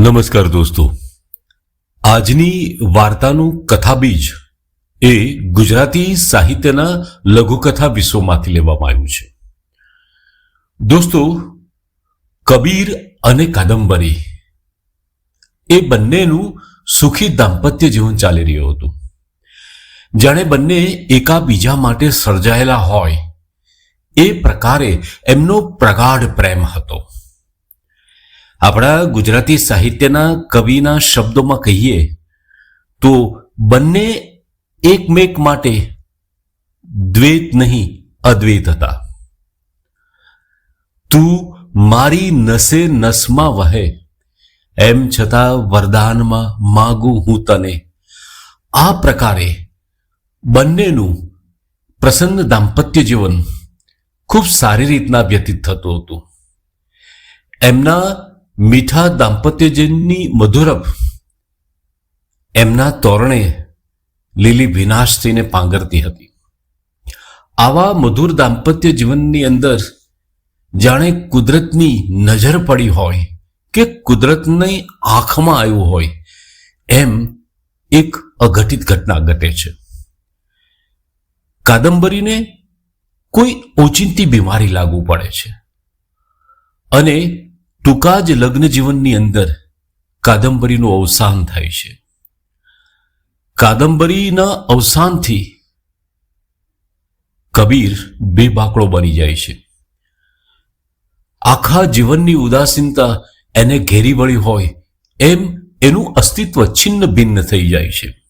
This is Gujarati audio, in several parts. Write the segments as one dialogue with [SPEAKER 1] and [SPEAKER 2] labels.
[SPEAKER 1] નમસ્કાર દોસ્તો. આજની વાર્તાનું કથાબીજ એ ગુજરાતી સાહિત્યના લઘુકથા વિશ્વમાંથી લેવામાં આવ્યું છે. દોસ્તો, કબીર અને કાદંબરી એ બંનેનું સુખી દાંપત્ય જીવન ચાલી રહ્યું હતું. જાણે બંને એકાબીજા માટે સર્જાયેલા હોય એ પ્રકારે એમનો પ્રગાઢ પ્રેમ હતો. આપણા ગુજરાતી સાહિત્યના કવિના શબ્દોમાં કહીએ તો બંને એકમેક માટે દ્વૈત નહીં, અદ્વૈત હતા. તું મારી નસે નસમાં વહે, એમ છતાં વરદાનમાં માગું હું તને. આ પ્રકારે બંનેનું પ્રસન્ન દાંપત્ય જીવન ખૂબ સારી રીતના વ્યતીત થતું હતું. એમના મીઠા દાંપત્યજનની મધુરપ એમના તોરણે લીલી વિનાશ થઈને પાંગરતી હતી. આવા મધુર દાંપત્ય જીવનની અંદર જાણે કુદરતની નજર પડી હોય કે કુદરતની આંખમાં આવ્યું હોય, એમ એક અઘટિત ઘટના ઘટે છે. કાદંબરીને કોઈ ઓચિંતી બીમારી લાગુ પડે છે. અને ટૂંકા જ લગ્ન જીવનની અંદર કાદંબરીનું અવસાન થાય છે. કાદંબરીના અવસાનથી કબીર બે બાકડો બની જાય છે. આખા જીવનની ઉદાસીનતા એને ઘેરી વળી હોય એમ એનું અસ્તિત્વ છિન્ન ભિન્ન થઈ જાય છે.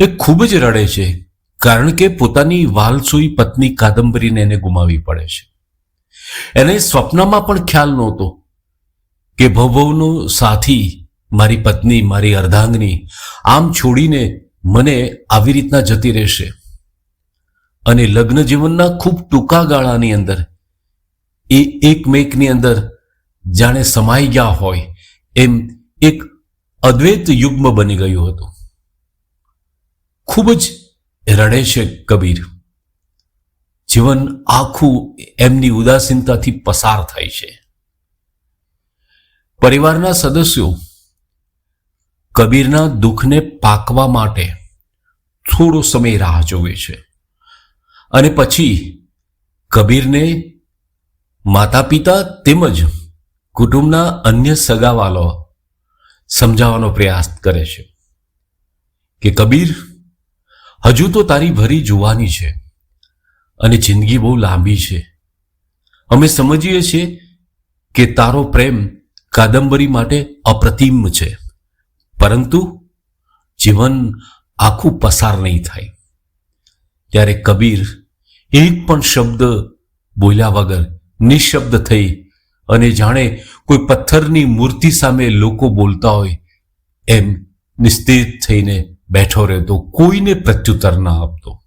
[SPEAKER 1] એ ખૂબ જ રડે છે કારણ કે પોતાની વાલસોઈ પત્ની કાદંબરીને એને ગુમાવી પડે છે. એને સ્વપ્નમાં પણ ખ્યાલ નહોતો કે ભવભવનો સાથી મારી પત્ની, મારી અર્ધાંગની આમ છોડીને મને આવી રીતના જતી રહેશે. અને લગ્ન જીવનના ખૂબ ટૂંકા ગાળાની અંદર, એ એકમેકની અંદર જાણે સમાઈ ગયા હોય એમ એક અદ્વૈત યુગ્મ બની ગયું હતું. ખૂબ જ રડે છે કબીર. જીવન આખું એમની ઉદાસીનતાથી પસાર થાય છે. પરિવારના સદસ્યો કબીરના દુઃખને પાકવા માટે થોડો સમય રાહ જોવે છે અને પછી કબીરને માતા પિતા તેમજ કુટુંબના અન્ય સગાવાલો સમજાવવાનો પ્રયાસ કરે છે કે કબીર, હજુ તો તારી ભરી જોવાની છે. અને જિંદગી બહુ લાંબી છે. અમે સમજીએ છીએ કે તારો પ્રેમ કાદંબરી માટે અપ્રતિમ છે. પરંતુ જીવન આખું પસાર નહીં થાય. ત્યારે કબીર એક પણ શબ્દ બોલ્યા વગર નિશબ્દ થઈ અને જાણે કોઈ પથ્થરની મૂર્તિ સામે લોકો બોલતા હોય એમ નિસ્તેજ થઈને બેઠો રહેતો, કોઈને પ્રત્યુત્તર ના આપતો.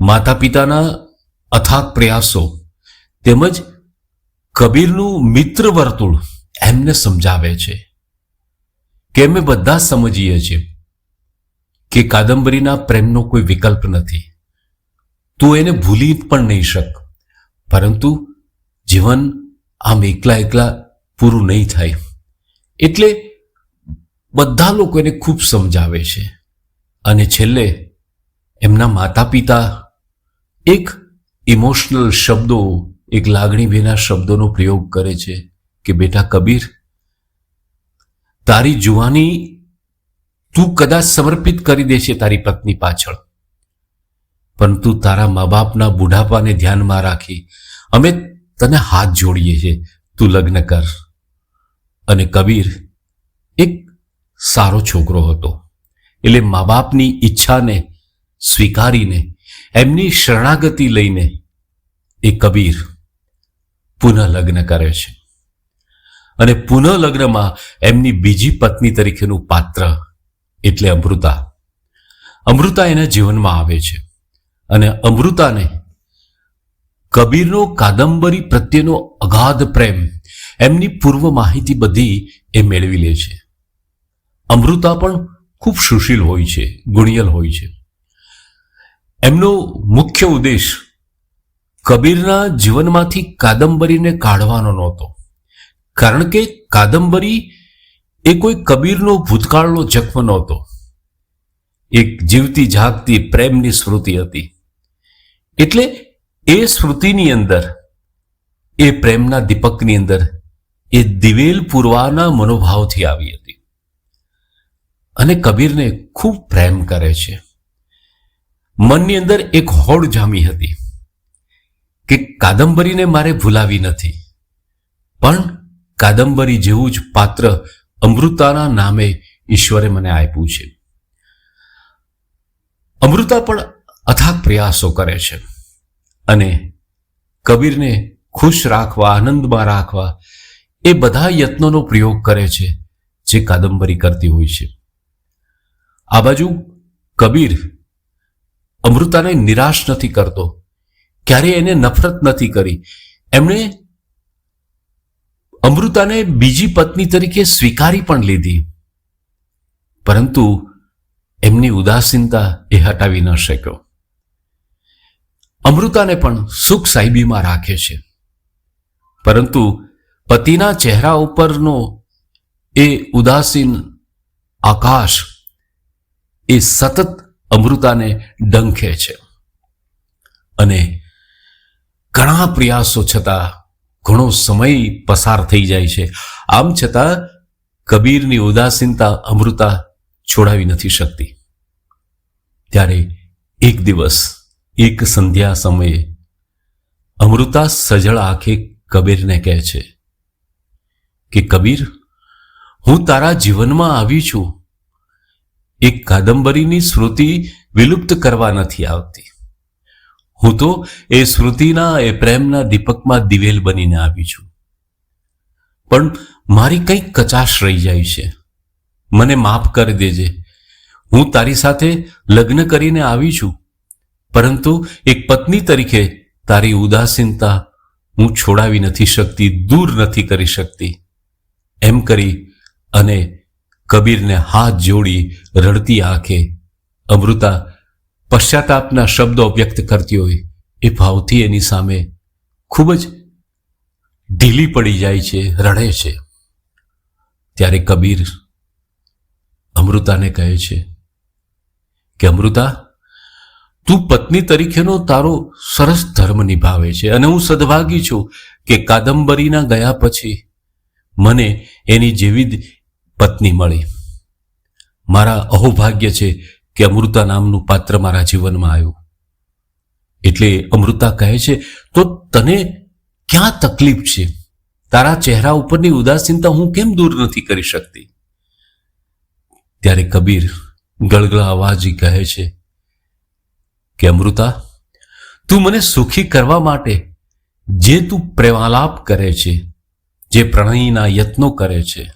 [SPEAKER 1] માતા પિતાના અથાગ પ્રયાસો તેમજ કબીરનું મિત્ર વર્તુળ એમને સમજાવે છે કે અમે બધા સમજીએ છીએ કે કાદંબરીના પ્રેમનો કોઈ વિકલ્પ નથી. તું એને ભૂલી પણ નહીં શક. પરંતુ જીવન આમ એકલા એકલા પૂરું નહીં થાય. એટલે બધા લોકો એને ખૂબ સમજાવે છે. અને છેલ્લે એમના માતા પિતા એક ઇમોશનલ શબ્દો, એક લાગણી વિના શબ્દોનો પ્રયોગ કરે છે કે બેટા કબીર, તારી જુવાની તું કદાચ સમર્પિત કરી દેશે તારી પત્ની પાછળ. પરંતુ તારા મા બાપના બુઢાપાને ધ્યાનમાં રાખી. અમે તને હાથ જોડીએ છીએ. તું લગ્ન કર. અને કબીર એક સારો છોકરો હતો. એટલે મા બાપની ઈચ્છાને સ્વીકારીને એમની શરણાગતિ લઈને એ કબીર પુનઃ લગ્ન કરે છે. અને પુનઃ લગ્નમાં એમની બીજી પત્ની તરીકેનું પાત્ર એટલે અમૃતા. અમૃતા એના જીવનમાં આવે છે અને અમૃતાને કબીરનો કાદંબરી પ્રત્યેનો અગાધ પ્રેમ એમની પૂર્વ માહિતી બધી એ મેળવી લે છે. અમૃતા પણ ખૂબ સુશીલ હોય છે, ગુણિયલ હોય છે. એમનો મુખ્ય ઉદ્દેશ કબીરના જીવનમાંથી કાદંબરીને કાઢવાનો નહોતો. કારણ કે કાદંબરી એ કોઈ કબીરનો ભૂતકાળનો જખ્મ નહોતો. એક જીવતી જાગતી પ્રેમની સ્મૃતિ હતી. એટલે એ સ્મૃતિની અંદર, એ પ્રેમના દીપકની અંદર, એ દિવેલ પૂરવાના મનોભાવથી આવી હતી. અને કબીરને ખૂબ પ્રેમ કરે છે. મનની અંદર એક હોડ જામી હતી કે કાદંબરીને મારે ભૂલાવી નથી. પણ કાદંબરી જેવું જ પાત્ર અમૃતાના નામે ઈશ્વરે મને આપ્યું છે. અમૃતા પણ અથાગ પ્રયાસો કરે છે અને કબીરને ખુશ રાખવા, આનંદમાં રાખવા એ બધા યત્નોનો પ્રયોગ કરે છે જે કાદંબરી કરતી હોય છે. આ બાજુ કબીર અમૃતાને નિરાશ નથી કરતો. ક્યારેય એને નફરત નથી કરી. એમણે અમૃતાને બીજી પત્ની તરીકે સ્વીકારી પણ લીધી. પરંતુ એમની ઉદાસીનતા એ હટાવી ન શક્યો. અમૃતાને પણ સુખ સાહેબીમાં રાખે છે. પરંતુ પતિના ચહેરા ઉપરનો એ ઉદાસીન આકાશ એ સતત અમૃતાને ડંખે છે. અને ઘણા પ્રયાસો છતાં ઘણો સમય પસાર થઈ જાય છે. આમ છતાં કબીરની ઉદાસીનતા અમૃતા છોડાવી નથી શકતી. ત્યારે એક દિવસ, એક સંધ્યા સમયે અમૃતા સજળ આંખે કબીરને કહે છે કે, કબીર, હું તારા જીવનમાં આવી છું. એક કાદંબરીની શ્રુતિ વિલુપ્ત કરવા નથી આવતી. હું તો એ સ્મૃતિના, એ પ્રેમના દીપકમાં દિવેલ બનીને આવી છું. પણ મારી કંઈક કચાશ રહી જાય છે. મને માફ કરી દેજે. હું તારી સાથે લગ્ન કરીને આવી છું. પરંતુ એક પત્ની તરીકે તારી ઉદાસીનતા હું છોડાવી નથી શકતી, દૂર નથી કરી શકતી. એમ કરી અને કબીરને હાથ જોડી રડતી આંખે અમૃતા પશ્ચાતાપના શબ્દો વ્યક્ત કરતી હોય એ ભાવથી એની સામે ખૂબ જ ઢીલી પડી જાય છે, રડે છે. ત્યારે કબીર અમૃતાને કહે છે કે, અમૃતા, તું પત્ની તરીકેનો તારો સરસ ધર્મ નિભાવે છે અને હું સદભાગી છું કે કાદંબરીના ગયા પછી મને એની જેવી પત્ની મળી. મારા અહોભાગ્ય છે કે અમૃતા નામનું પાત્ર મારા જીવનમાં આવ્યું. એટલે અમૃતા કહે છે, તો તને ક્યાં તકલીફ છે? તારા ચહેરા ઉપરની ઉદાસીનતા હું કેમ દૂર નથી કરી શકતી? ત્યારે કબીર ગળગળા અવાજી કહે છે, કે અમૃતા, તું મને સુખી કરવા માટે જે તું પ્રેમાલાપ કરે છે, જે પ્રણયના યત્નો કરે છે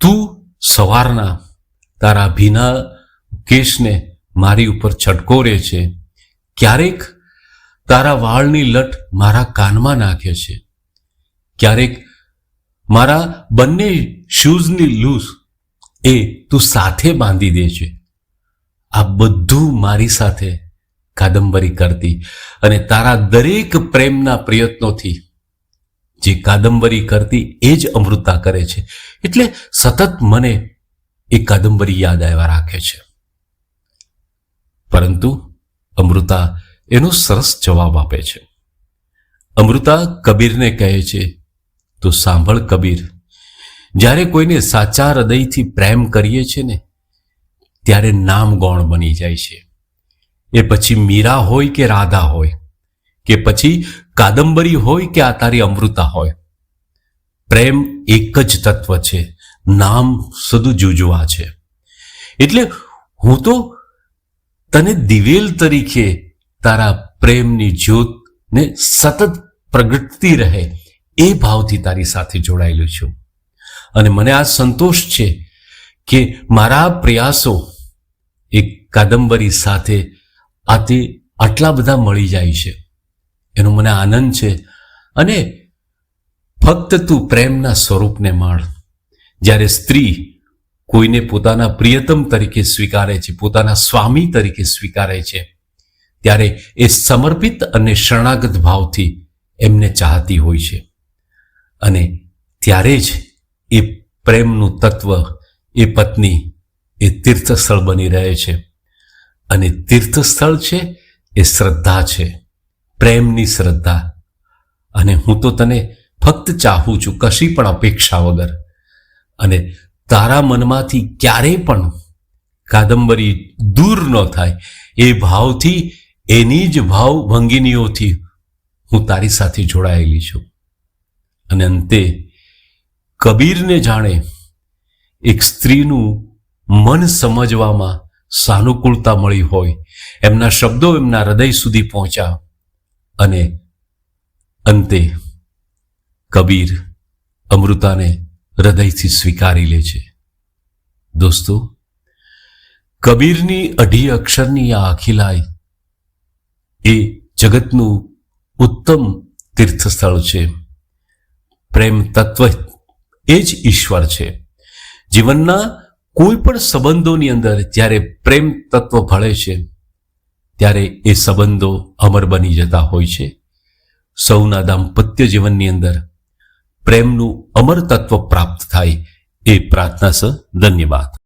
[SPEAKER 1] તું સવારના તારા ભીના કેશને મારી ઉપર છટકોરે છે. ક્યારેક તારા વાળની લટ મારા કાનમાં નાખે છે. ક્યારેક મારા બંને શૂઝની લૂઝ એ તું સાથે બાંધી દે છે. આ બધું મારી સાથે કાદંબરી કરતી અને તારા દરેક પ્રેમના પ્રયત્નોથી જે કાદંબરી કરતી એ જ અમૃતા કરે છે. એટલે સતત મને એ કાદંબરી યાદ આવ્યા રાખે છે. પરંતુ અમૃતા એનો સરસ જવાબ આપે છે. અમૃતા કબીરને કહે છે, તો સાંભળ કબીર, જ્યારે કોઈને સાચા હૃદયથી પ્રેમ કરીએ છીએ ને, ત્યારે નામ ગૌણ બની જાય છે. એ પછી મીરા હોય કે રાધા હોય, કે પછી કાદંબરી હોય કે આ તારી અમૃતા હોય. પ્રેમ એક જ તત્વ છે. નામ સદુ જુજવા છે. એટલે હું તો તને દિવેલ તરીકે તારા પ્રેમની જ્યોતને સતત પ્રગટતી રહે એ ભાવથી તારી સાથે જોડાયેલું છું. અને મને આ સંતોષ છે કે મારા પ્રયાસો એક કાદંબરી સાથે આથી આટલા બધા મળી જાય છે. એનો મને આનંદ છે. અને ફક્ત તું પ્રેમના સ્વરૂપને માણ. જ્યારે સ્ત્રી કોઈને પોતાના પ્રિયતમ તરીકે સ્વીકારે છે, પોતાના સ્વામી તરીકે સ્વીકારે છે, ત્યારે એ સમર્પિત અને શરણાગત ભાવથી એમને ચાહતી હોય છે. અને ત્યારે જ એ પ્રેમનું તત્વ, એ પત્ની, એ તીર્થસ્થળ બની રહે છે. અને તીર્થસ્થળ છે, એ શ્રદ્ધા છે. પ્રેમની શ્રદ્ધા. અને હું તો તને ફક્ત ચાહું છું કશી પણ અપેક્ષા વગર. અને તારા મનમાંથી ક્યારેય પણ કાદંબરી દૂર ન થાય. એ ભાવથી, એની જ ભાવ ભંગિનીઓથી હું તારી સાથે જોડાયેલી છું. અને અંતે, કબીરને જાણે એક સ્ત્રીનું મન સમજવામાં સાનુકૂળતા મળી હોય. એમના શબ્દો એમના હૃદય સુધી પહોંચ્યા. અને અંતે કબીર અમૃતાને હૃદયથી સ્વીકારી લે છે. દોસ્તો, કબીરની અઢી અક્ષરની આ અખિલાઈ એ જગતનું ઉત્તમ તીર્થસ્થળ છે. પ્રેમ તત્વ એ જ ઈશ્વર છે. જીવનના કોઈ પણ સંબંધોની અંદર જ્યારે પ્રેમ તત્વ ભળે છે, ત્યારે એ સંબંધો અમર બની જતા હોય છે. સૌના દાંપત્ય જીવનની અંદર પ્રેમનું અમર તત્વ પ્રાપ્ત થાય એ પ્રાર્થના સ ધન્યવાદ.